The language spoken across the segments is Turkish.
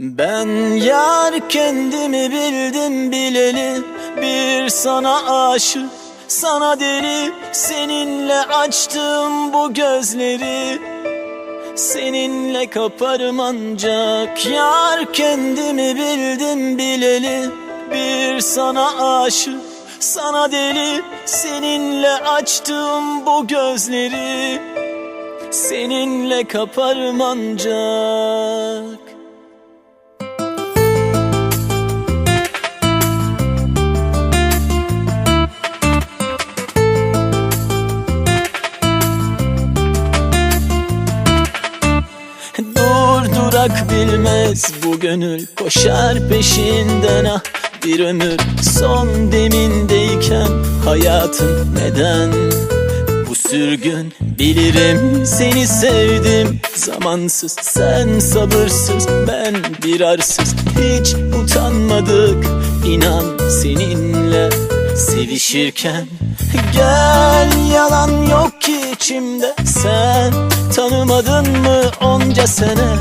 Ben yar kendimi bildim bileli Bir sana aşık sana deli. Seninle açtım bu gözleri Seninle kaparım ancak. Yar kendimi bildim bileli Bir sana aşık sana deli. Seninle açtım bu gözleri Seninle kaparım ancak durak bilmez bu gönül. Koşar peşinden ah bir ömür. Son demindeyken hayatım neden? Bu sürgün bilirim seni sevdim. Zamansız sen sabırsız ben bir arsız Hiç utanmadık inan seninle. Sevişirken Gel yalan yok ki içimde. Sen Tanımadın mı onca sene?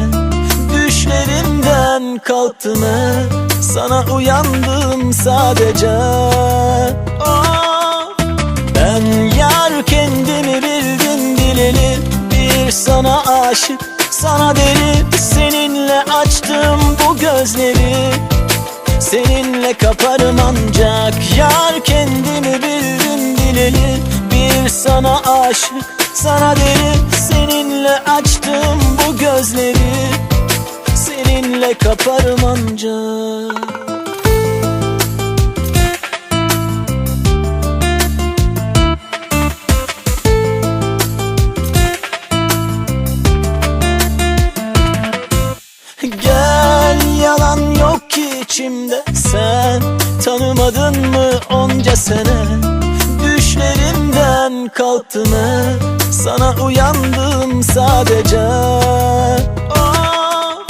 Düşlerimden kalktım hep Sana uyandım sadece. Oh, Ben yar kendimi bildim bileli. Bir sana aşık sana deli. Seninle açtım bu gözleri. Seninle kaparım ancak Yar kendimi bildim bileli. Bir sana aşık sana deli Seninle açtım bu gözleri. Seninle kaparım ancak içimde. Sen Tanımadın mı onca sene Hep Sana uyandım sadece. Oh,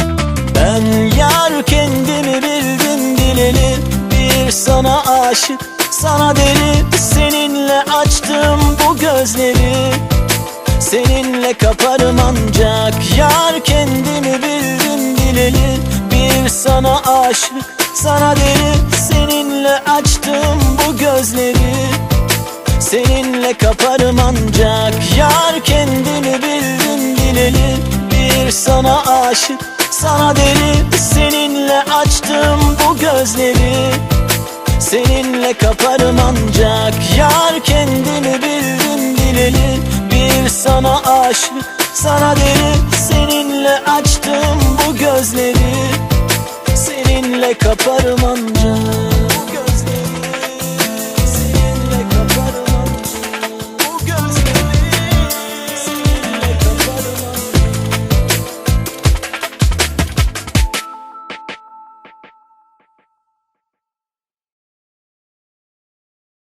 Ben yar kendimi bildim bileli Bir sana aşık sana deli. Seninle açtım bu gözleri. Seninle kaparım ancak Yar kendimi bildim bileli Bir sana aşık sana deli. Seninle açtım bu gözleri. Seninle kaparım ancak Yar kendimi bildim bileli Bir sana aşık sana deli. Seninle açtım bu gözleri. Seninle kaparım ancak Yar kendimi bildim bileli Bir sana aşık sana deli. Seninle açtım bu gözleri. Seninle kaparım ancak